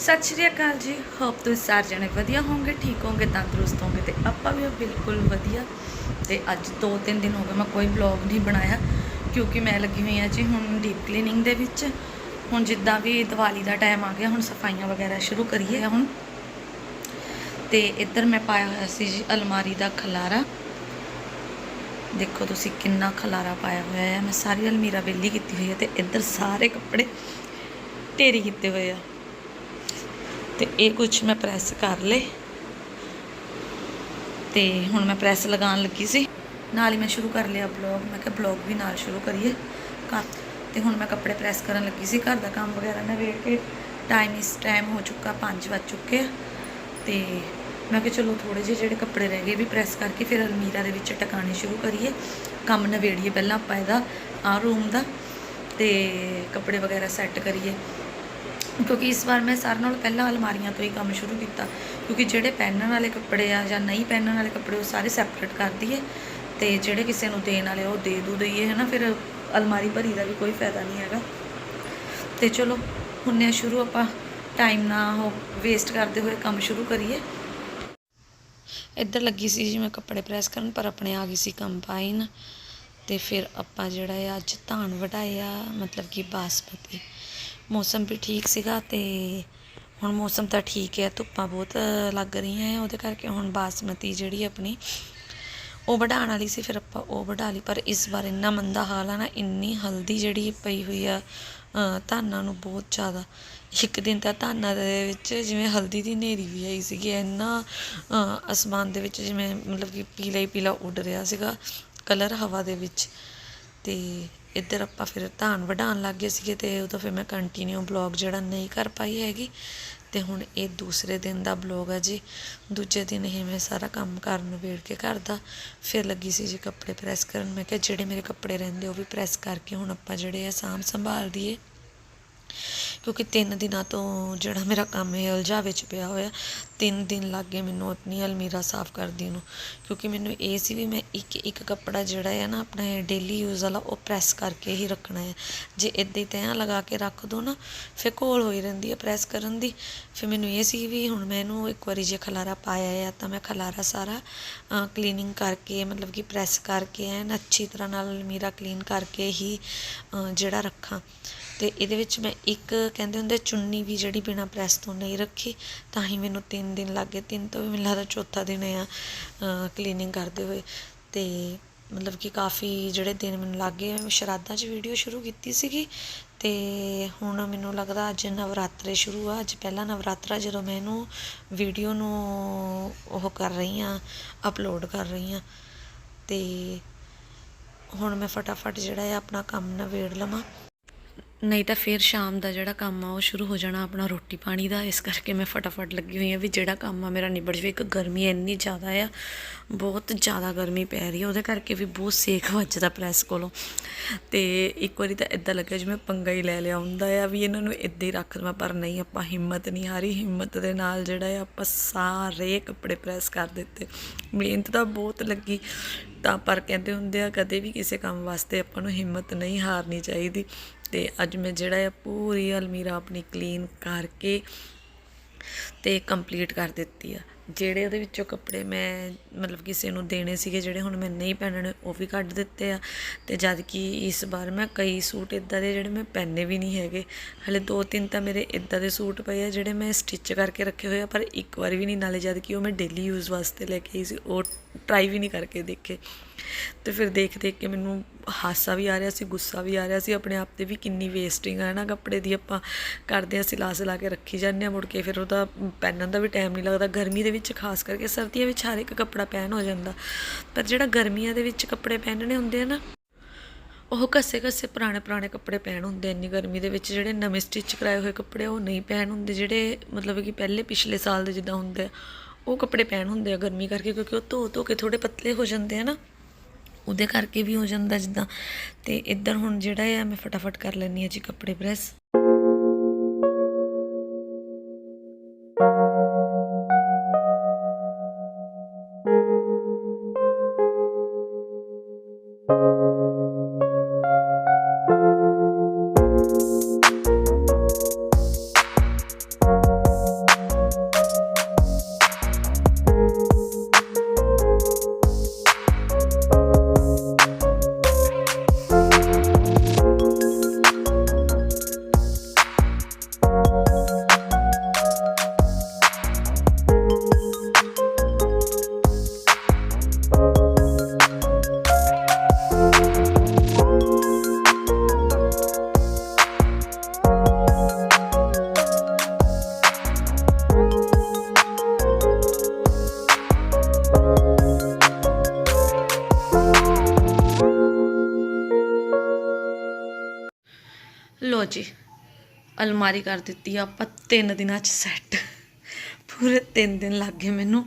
ਸਤਿ ਸ਼੍ਰੀ ਅਕਾਲ ਜੀ। ਹੋਪ ਤੁਸੀਂ ਸਾਰੇ ਜਣੇ ਵਧੀਆ ਹੋਵੋਗੇ, ਠੀਕ ਹੋਵੋਗੇ, ਤੰਦਰੁਸਤ ਹੋਵੋਗੇ ਤੇ ਆਪਾਂ ਵੀ ਬਿਲਕੁਲ ਵਧੀਆ। ਤੇ ਅੱਜ 2-3 ਦਿਨ ਹੋ ਗਏ ਮੈਂ ਕੋਈ ਵਲੌਗ ਨਹੀਂ ਬਣਾਇਆ, ਕਿਉਂਕਿ ਮੈਂ ਲੱਗੀ ਹੋਈ ਆ ਜੀ ਹੁਣ ਡੀਪ ਕਲੀਨਿੰਗ ਦੇ ਵਿੱਚ। ਹੁਣ ਜਿੱਦਾਂ ਵੀ ਦੀਵਾਲੀ ਦਾ ਟਾਈਮ ਆ ਗਿਆ, ਹੁਣ ਸਫਾਈਆਂ ਵਗੈਰਾ ਸ਼ੁਰੂ ਕਰੀਏ ਹੁਣ। ਤੇ ਇੱਧਰ ਮੈਂ ਪਾਇਆ ਹੋਇਆ ਸੀ ਜੀ ਅਲਮਾਰੀ ਦਾ ਖਲਾਰਾ। ਦੇਖੋ ਤੁਸੀਂ ਕਿੰਨਾ ਖਲਾਰਾ ਪਾਇਆ ਹੋਇਆ ਹੈ। ਮੈਂ ਸਾਰੀ ਅਲਮੀਰਾ ਵਿਹਲੀ ਕੀਤੀ ਹੋਈ ਹੈ ਤੇ ਇੱਧਰ ਸਾਰੇ ਕੱਪੜੇ ਢੇਰੀ ਕੀਤੇ ਹੋਏ ਆ। ਤੇ ਇਹ ਕੁਝ ਮੈਂ ਪ੍ਰੈਸ ਕਰ ਲਏ। ਤੇ ਹੁਣ ਮੈਂ ਪ੍ਰੈਸ ਲਗਾਉਣ ਲੱਗੀ ਸੀ। ਨਾਲ ਹੀ ਮੈਂ ਸ਼ੁਰੂ ਕਰ ਲਿਆ ਬਲੌਗ ਮੈਂ ਕਿਹਾ ਬਲੌਗ ਵੀ ਨਾਲ ਸ਼ੁਰੂ ਕਰੀਏ। ਕਰ ਤੇ ਹੁਣ ਮੈਂ ਕੱਪੜੇ ਪ੍ਰੈਸ ਕਰਨ ਲੱਗੀ ਸੀ। ਘਰ ਦਾ ਕੰਮ ਵਗੈਰਾ ਨਵੇੜ ਕੇ ਟਾਈਮ ਇਸ ਟਾਈਮ ਹੋ ਚੁੱਕਾ 5 ਵੱਜ ਚੁੱਕੇ ਆ। ਤੇ ਮੈਂ ਕਿਹਾ ਚਲੋ ਥੋੜੇ ਜਿਹੇ ਜਿਹੜੇ ਕੱਪੜੇ ਰਹਿ ਗਏ ਵੀ ਪ੍ਰੈਸ ਕਰਕੇ ਫਿਰ ਅਲਮੀਰਾ ਦੇ ਵਿੱਚ ਟਿਕਾਣੇ ਸ਼ੁਰੂ ਕਰੀਏ। ਕੰਮ ਨਵੇੜੀਏ ਪਹਿਲਾਂ ਆਪਾਂ ਇਹਦਾ ਆ ਰੂਮ ਦਾ। ਤੇ ਕੱਪੜੇ ਵਗੈਰਾ ਸੈੱਟ ਕਰੀਏ। ਕਿਉਂਕਿ ਇਸ ਵਾਰ ਮੈਂ ਸਾਰਿਆਂ ਨਾਲੋਂ ਪਹਿਲਾਂ ਅਲਮਾਰੀਆਂ ਤੋਂ ਹੀ ਕੰਮ ਸ਼ੁਰੂ ਕੀਤਾ। ਕਿਉਂਕਿ ਜਿਹੜੇ ਪਹਿਨਣ ਵਾਲੇ ਕੱਪੜੇ ਆ ਜਾਂ ਨਹੀਂ ਪਹਿਨਣ ਵਾਲੇ ਕੱਪੜੇ, ਉਹ ਸਾਰੇ ਸੈਪਰੇਟ ਕਰ ਦਈਏ। ਤੇ ਜਿਹੜੇ ਕਿਸੇ ਨੂੰ ਦੇਣ ਵਾਲੇ ਉਹ ਦੇ ਦੂ ਦਈਏ, ਹਨਾ? ਫਿਰ ਅਲਮਾਰੀ ਭਰੀ ਦਾ ਵੀ ਕੋਈ ਫਾਇਦਾ ਨਹੀਂ ਹੈਗਾ। ਤੇ ਚਲੋ, ਹੁੰਨੇ ਸ਼ੁਰੂ ਆਪਾਂ। ਟਾਈਮ ਨਾ ਹੋ ਵੇਸਟ ਕਰਦੇ ਹੋਏ ਕੰਮ ਸ਼ੁਰੂ ਕਰੀਏ। ਇੱਧਰ ਲੱਗੀ ਸੀ ਜੀ ਮੈਂ ਕੱਪੜੇ ਪ੍ਰੈਸ ਕਰਨ, ਪਰ ਆਪਣੇ ਆ ਗਈ ਸੀ ਕੰਬਾਈਨ ਤੇ ਫਿਰ ਆਪਾਂ ਜਿਹੜਾ ਆ ਅੱਜ ਧਾਨ ਵਢਾਏ ਆ, ਮਤਲਬ ਕਿ ਬਾਸਮਤੀ। ਮੌਸਮ ਵੀ ਠੀਕ ਸੀਗਾ ਤੇ ਹੁਣ ਮੌਸਮ ਤਾਂ ਠੀਕ ਹੈ ਧੁੱਪਾਂ ਬਹੁਤ ਲੱਗ ਰਹੀਆਂ ਹੈ ਉਹਦੇ ਕਰਕੇ ਹੁਣ ਬਾਸਮਤੀ ਜਿਹੜੀ ਆਪਣੀ ਉਹ ਵਢਾਉਣ ਵਾਲੀ ਸੀ ਫਿਰ ਆਪਾਂ ਉਹ ਵਢਾ ਲਈ ਪਰ ਇਸ ਵਾਰ ਇੰਨਾ ਮੰਦਾ ਹਾਲ ਆ ਨਾ ਇੰਨੀ ਹਲਦੀ ਜਿਹੜੀ ਪਈ ਹੋਈ ਆ ਧਾਨਾਂ ਨੂੰ ਬਹੁਤ ਜ਼ਿਆਦਾ ਇੱਕ ਦਿਨ ਤਾਂ ਧਾਨਾਂ ਦੇ ਵਿੱਚ ਜਿਵੇਂ ਹਲਦੀ ਦੀ ਹਨੇਰੀ ਵੀ ਆਈ ਸੀਗੀ ਇੰਨਾ ਅ, ਅਸਮਾਨ ਦੇ ਵਿੱਚ ਜਿਵੇਂ ਮਤਲਬ ਕਿ ਪੀਲਾ ਹੀ ਪੀਲਾ ਉੱਡ ਰਿਹਾ ਸੀਗਾ ਕਲਰ ਹਵਾ ਦੇ ਵਿੱਚ ਤੇ ਇੱਧਰ ਆਪਾਂ ਫਿਰ ਧਾਨ ਵਢਾਉਣ ਲੱਗ ਗਏ ਸੀਗੇ ਤੇ ਉਦੋਂ ਫਿਰ ਮੈਂ ਕੰਟੀਨਿਊ ਬਲੌਗ ਜਿਹੜਾ ਨਹੀਂ ਕਰ ਪਾਈ ਹੈਗੀ। ਤੇ ਹੁਣ ਇਹ ਦੂਸਰੇ ਦਿਨ ਦਾ ਬਲੌਗ ਹੈ ਜੀ। ਦੂਜੇ ਦਿਨ ਇਹ ਮੈਂ ਸਾਰਾ ਕੰਮ ਕਰਨ ਵੇੜ ਕੇ ਘਰ ਦਾ ਫਿਰ ਲੱਗੀ ਸੀ ਜੀ ਕੱਪੜੇ ਪ੍ਰੈਸ ਕਰਨ। ਮੈਂ ਕਿਹਾ ਜਿਹੜੇ ਮੇਰੇ ਕੱਪੜੇ ਰਹਿੰਦੇ ਉਹ ਵੀ ਪ੍ਰੈਸ ਕਰਕੇ ਹੁਣ ਆਪਾਂ ਜਿਹੜੇ ਆ ਸਾਂਭ ਸੰਭਾਲ ਦਈਏ ਕਿਉਂਕਿ ਤਿੰਨ ਦਿਨਾਂ ਤੋਂ ਜਿਹੜਾ ਮੇਰਾ ਕੰਮ ਹੈ ਉਲਝਾ ਵਿੱਚ ਪਿਆ ਹੋਇਆ, ਤਿੰਨ ਦਿਨ ਲੱਗ ਗਏ ਮੈਨੂੰ ਆਪਣੀ ਅਲਮੀਰਾ ਸਾਫ਼ ਕਰਦੀ ਨੂੰ, ਕਿਉਂਕਿ ਮੈਨੂੰ ਇਹ ਸੀ ਵੀ ਮੈਂ ਇੱਕ ਇੱਕ ਕੱਪੜਾ ਜਿਹੜਾ ਹੈ ਨਾ ਆਪਣਾ ਡੇਲੀ ਯੂਜ਼ ਵਾਲਾ ਉਹ ਪ੍ਰੈਸ ਕਰਕੇ ਹੀ ਰੱਖਣਾ ਹੈ ਜੇ ਇੱਦਾਂ ਹੀ ਤੈਆਂ ਲਗਾ ਕੇ ਰੱਖ ਦੋ ਨਾ, ਫਿਰ ਘੋਲ ਹੋਈ ਰਹਿੰਦੀ ਹੈ ਪ੍ਰੈਸ ਕਰਨ ਦੀ। ਫਿਰ ਮੈਨੂੰ ਇਹ ਸੀ ਵੀ ਹੁਣ ਮੈਂ ਇਹਨੂੰ ਇੱਕ ਵਾਰੀ ਜੇ ਖਲਾਰਾ ਪਾਇਆ ਆ ਤਾਂ ਮੈਂ ਖਲਾਰਾ ਸਾਰਾ ਕਲੀਨਿੰਗ ਕਰਕੇ ਮਤਲਬ ਕਿ ਪ੍ਰੈਸ ਕਰਕੇ ਐਨ ਅੱਛੀ ਤਰ੍ਹਾਂ ਨਾਲ ਅਲਮੀਰਾ ਕਲੀਨ ਕਰਕੇ ਹੀ ਜਿਹੜਾ ਰੱਖਾਂ। ਤੇ ਇਹਦੇ ਵਿੱਚ ਮੈਂ ਇੱਕ ਕਹਿੰਦੇ ਹੁੰਦੇ ਚੁੰਨੀ ਵੀ ਜਿਹੜੀ ਬਿਨਾ ਪ੍ਰੈਸ ਤੋਂ ਨਹੀਂ ਰੱਖੀ, ਤਾਂ ਹੀ ਮੈਨੂੰ 3 ਦਿਨ ਲੱਗ ਗਏ। ਤਿੰਨ ਤੋਂ ਵੀ ਮੈਨੂੰ ਲੱਗਦਾ ਚੌਥਾ ਦਿਨ ਆ ਕਲੀਨਿੰਗ ਕਰਦੇ ਹੋਏ। ਤੇ ਮਤਲਬ ਕਿ ਕਾਫੀ ਜਿਹੜੇ ਦਿਨ ਮੈਨੂੰ ਲੱਗ ਗਏ, ਮੈਂ ਸ਼ਰਾਧਾਂ 'ਚ ਵੀਡੀਓ ਸ਼ੁਰੂ ਕੀਤੀ ਸੀਗੀ। ਤੇ ਹੁਣ ਮੈਨੂੰ ਲੱਗਦਾ ਅੱਜ ਨਵਰਾਤਰੇ ਸ਼ੁਰੂ ਆ। ਅੱਜ ਪਹਿਲਾ ਨਵਰਾਤਰਾ ਜਦੋਂ ਮੈਂ ਇਹਨੂੰ ਵੀਡੀਓ ਨੂੰ ਉਹ ਕਰ ਰਹੀ ਆ ਅਪਲੋਡ ਕਰ ਰਹੀ ਆ। ਤੇ ਹੁਣ ਮੈਂ ਫਟਾਫਟ ਜਿਹੜਾ ਹੈ ਆਪਣਾ ਕੰਮ ਨਵੇੜ ਲਵਾਂ। ਨਹੀਂ ਤਾਂ ਫਿਰ ਸ਼ਾਮ ਦਾ ਜਿਹੜਾ ਕੰਮ ਆ, ਉਹ ਸ਼ੁਰੂ ਹੋ ਜਾਣਾ ਆਪਣਾ ਰੋਟੀ ਪਾਣੀ ਦਾ। ਇਸ ਕਰਕੇ ਮੈਂ ਫਟਾਫਟ ਲੱਗੀ ਹੋਈ ਆ ਵੀ ਜਿਹੜਾ ਕੰਮ ਆ ਮੇਰਾ ਨਿਬੜ ਜਾਵੇ। ਇੱਕ ਗਰਮੀ ਇੰਨੀ ਜ਼ਿਆਦਾ ਆ, ਬਹੁਤ ਜ਼ਿਆਦਾ ਗਰਮੀ ਪੈ ਰਹੀ ਆ। ਉਹਦੇ ਕਰਕੇ ਵੀ ਬਹੁਤ ਸੇਕ ਵੱਜਦਾ ਪ੍ਰੈਸ ਕੋਲੋਂ। ਤੇ ਇੱਕ ਵਾਰੀ ਤਾਂ ਇਦਾਂ ਲੱਗਿਆ ਜਿਵੇਂ ਪੰਗਾ ਹੀ ਲੈ ਲਿਆ ਹੁੰਦਾ ਆ ਵੀ ਇਹਨਾਂ ਨੂੰ ਇੱਦਾਂ ਹੀ ਰੱਖ ਦਵਾਂ ਪਰ ਨਹੀਂ, ਆਪਾਂ ਹਿੰਮਤ ਨਹੀਂ ਹਾਰੀ। ਹਿੰਮਤ ਦੇ ਨਾਲ ਜਿਹੜਾ ਆ, ਆਪਾਂ ਸਾਰੇ ਕੱਪੜੇ ਪ੍ਰੈਸ ਕਰ ਦਿੱਤੇ। ਮਿਹਨਤ ਤਾਂ ਬਹੁਤ ਲੱਗੀ। ਤਾਂ ਪਰ ਕਹਿੰਦੇ ਹੁੰਦੇ ਆ, ਕਦੇ ਵੀ ਕਿਸੇ ਕੰਮ ਵਾਸਤੇ ਆਪਾਂ ਨੂੰ ਹਿੰਮਤ ਨਹੀਂ ਹਾਰਨੀ ਚਾਹੀਦੀ। ਤੇ ਅੱਜ ਮੈਂ ਜਿਹੜਾ ਆ, ਪੂਰੀ ਅਲਮੀਰਾ ਆਪਣੀ ਕਲੀਨ ਕਰਕੇ ਤੇ ਕੰਪਲੀਟ ਕਰ ਦਿੱਤੀ ਆ। ਜਿਹੜੇ ਉਹਦੇ ਵਿੱਚੋਂ ਕੱਪੜੇ ਮੈਂ ਮਤਲਬ ਕਿਸੇ ਨੂੰ ਦੇਣੇ ਸੀਗੇ, ਜਿਹੜੇ ਹੁਣ ਮੈਂ ਨਹੀਂ ਪਹਿਨਣੇ, ਉਹ ਵੀ ਕੱਢ ਦਿੱਤੇ ਆ। ਤੇ ਜਦ ਕਿ ਇਸ ਵਾਰ ਮੈਂ ਕਈ ਸੂਟ ਇਦਾਂ ਦੇ ਜਿਹੜੇ ਮੈਂ ਪਹਿਨੇ ਵੀ ਨਹੀਂ ਹੈਗੇ। ਹਲੇ ਦੋ ਤਿੰਨ ਤਾਂ ਮੇਰੇ ਇਦਾਂ ਦੇ ਸੂਟ ਪਏ ਆ, ਜਿਹੜੇ ਮੈਂ ਸਟਿਚ ਕਰਕੇ ਰੱਖੇ ਹੋਏ ਆ, ਪਰ ਇੱਕ ਵਾਰ ਵੀ ਨਹੀਂ, ਨਾਲੇ ਜਦ ਕਿ ਉਹ ਮੈਂ ਡੇਲੀ ਯੂਜ਼ ਵਾਸਤੇ ਲੈ ਕੇ ਆਈ ਸੀ, ਉਹ ਟਰਾਈ ਵੀ ਨਹੀਂ ਕਰਕੇ ਦੇਖੇ। ਤੇ ਫਿਰ ਦੇਖ ਦੇਖ ਕੇ ਮੈਨੂੰ ਹਾਸਾ ਵੀ ਆ ਰਿਹਾ ਸੀ, ਗੁੱਸਾ ਵੀ ਆ ਰਿਹਾ ਸੀ, ਆਪਣੇ ਆਪ ਤੇ ਵੀ ਕਿੰਨੀ ਵੇਸਟਿੰਗ ਆ ਨਾ ਕੱਪੜੇ ਦੀ ਆਪਾਂ ਕਰਦੇ ਆ ਸਿਲਾ ਸਿਲਾ ਕੇ ਰੱਖੀ ਜਾਂਦੇ ਆ ਮੁੜ ਕੇ, ਫਿਰ ਉਹਦਾ ਪਹਿਨਣ ਦਾ ਵੀ ਟਾਈਮ ਨਹੀਂ ਲੱਗਦਾ, ਗਰਮੀ ਦੇ ਵਿੱਚ ਖਾਸ ਕਰਕੇ ਸਰਦੀਆਂ ਵਿੱਚ ਹਰ ਇੱਕ ਕੱਪੜਾ ਪਹਿਨ ਹੋ ਜਾਂਦਾ, ਪਰ ਜਿਹੜਾ ਗਰਮੀਆਂ ਦੇ ਵਿੱਚ ਕੱਪੜੇ ਪਹਿਨਣੇ ਹੁੰਦੇ ਆ ਨਾ, ਉਹ ਘੱਸੇ ਘੱਸੇ ਪੁਰਾਣੇ ਪੁਰਾਣੇ ਕੱਪੜੇ ਪਹਿਨ ਹੁੰਦੇ ਇੰਨੀ ਗਰਮੀ ਦੇ ਵਿੱਚ ਜਿਹੜੇ ਨਵੇਂ ਸਟਿਚ ਕਰਾਏ ਹੋਏ ਕੱਪੜੇ, ਉਹ ਨਹੀਂ ਪਹਿਨ ਹੁੰਦੇ, ਜਿਹੜੇ ਮਤਲਬ ਕਿ ਪਹਿਲੇ ਪਿਛਲੇ ਸਾਲ ਦੇ ਜਿੱਦਾਂ ਹੁੰਦੇ ਆ, ਉਹ ਕੱਪੜੇ ਪਹਿਨ ਹੁੰਦੇ ਆ ਗਰਮੀ ਕਰਕੇ, ਕਿਉਂਕਿ ਉਹ ਧੋ ਧੋ ਕੇ ਥੋੜੇ ਪਤਲੇ ਹੋ ਜਾਂਦੇ ਆ ਨਾ। ਉਹਦੇ ਕਰਕੇ ਵੀ ਹੋ ਜਾਂਦਾ ਜਿੱਦਾਂ। ਤੇ ਇੱਧਰ ਹੁਣ ਜਿਹੜਾ ਆ, ਮੈਂ ਫਟਾਫਟ ਕਰ ਲੈਣੀ ਆ ਜੀ ਕੱਪੜੇ ਪ੍ਰੈਸ। ਜੀ। ਅਲਮਾਰੀ ਕਰ ਦਿੱਤੀ ਆ ਆਪਾਂ ਤਿੰਨ ਦਿਨਾਂ ਚ ਸੈੱਟ ਪੂਰੇ ਤਿੰਨ ਦਿਨ ਲੱਗ ਗਏ ਮੈਨੂੰ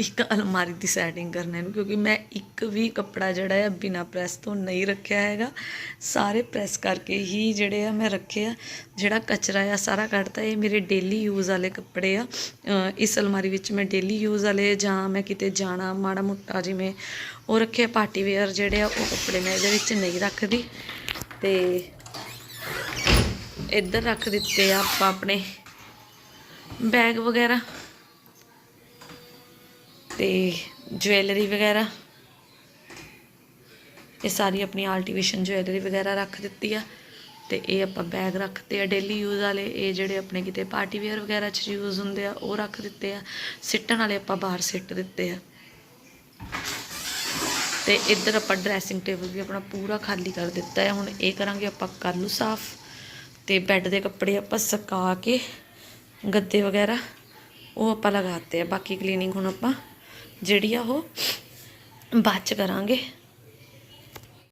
ਇੱਕ ਅਲਮਾਰੀ ਦੀ ਸੈਟਿੰਗ ਕਰਨ ਨੂੰ, ਕਿਉਂਕਿ ਮੈਂ ਇੱਕ ਵੀ ਕੱਪੜਾ ਜਿਹੜਾ ਹੈ ਬਿਨਾ ਪ੍ਰੈਸ ਤੋਂ ਨਹੀਂ ਰੱਖਿਆ ਹੈਗਾ। ਸਾਰੇ ਪ੍ਰੈਸ ਕਰਕੇ ਹੀ ਜਿਹੜੇ ਆ ਮੈਂ ਰੱਖੇ ਆ। ਜਿਹੜਾ ਕਚਰਾ ਆ, ਸਾਰਾ ਕੱਢਤਾ। ਇਹ ਮੇਰੇ ਡੇਲੀ ਯੂਜ਼ ਵਾਲੇ ਕੱਪੜੇ ਆ। ਇਸ ਅਲਮਾਰੀ ਵਿੱਚ ਮੈਂ ਡੇਲੀ ਯੂਜ਼ ਵਾਲੇ ਜਾਂ ਮੈਂ ਕਿਤੇ ਜਾਣਾ, ਮਾੜਾ ਮੋਟਾ ਜਿਵੇਂ ਉਹ ਰੱਖੇ ਪਾਰਟੀ ਵੇਅਰ ਜਿਹੜੇ ਆ, ਉਹ ਕੱਪੜੇ ਮੈਂ ਇਹਦੇ ਵਿੱਚ ਨਹੀਂ ਰੱਖਦੀ। ਤੇ ਇੱਧਰ ਰੱਖ ਦਿੱਤੇ ਆ ਆਪਾਂ ਆਪਣੇ ਬੈਗ ਵਗੈਰਾ ਤੇ ਜੁਐਲਰੀ ਵਗੈਰਾ। ਇਹ ਸਾਰੀ ਆਪਣੀ ਆਰਟੀਫੀਸ਼ੀਅਲ ਜੁਐਲਰੀ ਵਗੈਰਾ ਰੱਖ ਦਿੱਤੀ ਆ ਤੇ ਇਹ ਆਪਾਂ ਬੈਗ ਰੱਖਤੇ ਆ ਡੇਲੀ ਯੂਜ਼ ਵਾਲੇ। ਇਹ ਜਿਹੜੇ ਆਪਣੇ ਕਿਤੇ ਪਾਰਟੀ ਵੇਅਰ ਵਗੈਰਾ 'ਚ ਯੂਜ਼ ਹੁੰਦੇ ਆ, ਉਹ ਰੱਖ ਦਿੱਤੇ ਆ। ਸਿੱਟਣ ਵਾਲੇ ਆਪਾਂ ਬਾਹਰ ਸਿੱਟ ਦਿੱਤੇ ਆ। ਤੇ ਇੱਧਰ ਆਪਾਂ ਡਰੈਸਿੰਗ ਟੇਬਲ ਵੀ ਆਪਣਾ ਪੂਰਾ ਖਾਲੀ ਕਰ ਦਿੱਤਾ ਹੈ ਹੁਣ ਇਹ ਕਰਾਂਗੇ ਆਪਾਂ ਕੱਲ੍ਹ ਨੂੰ ਸਾਫ਼। ਤੇ ਬੈੱਡ ਦੇ ਕੱਪੜੇ ਆਪਾਂ ਸੁਕਾ ਕੇ, ਗੱਦੇ ਵਗੈਰਾ, ਉਹ ਆਪਾਂ ਲਗਾਤੇ ਆ। ਬਾਕੀ ਕਲੀਨਿੰਗ ਹੁਣ ਆਪਾਂ ਜਿਹੜੀ ਆ ਉਹ ਬਾਅਦ ਚ ਕਰਾਂਗੇ।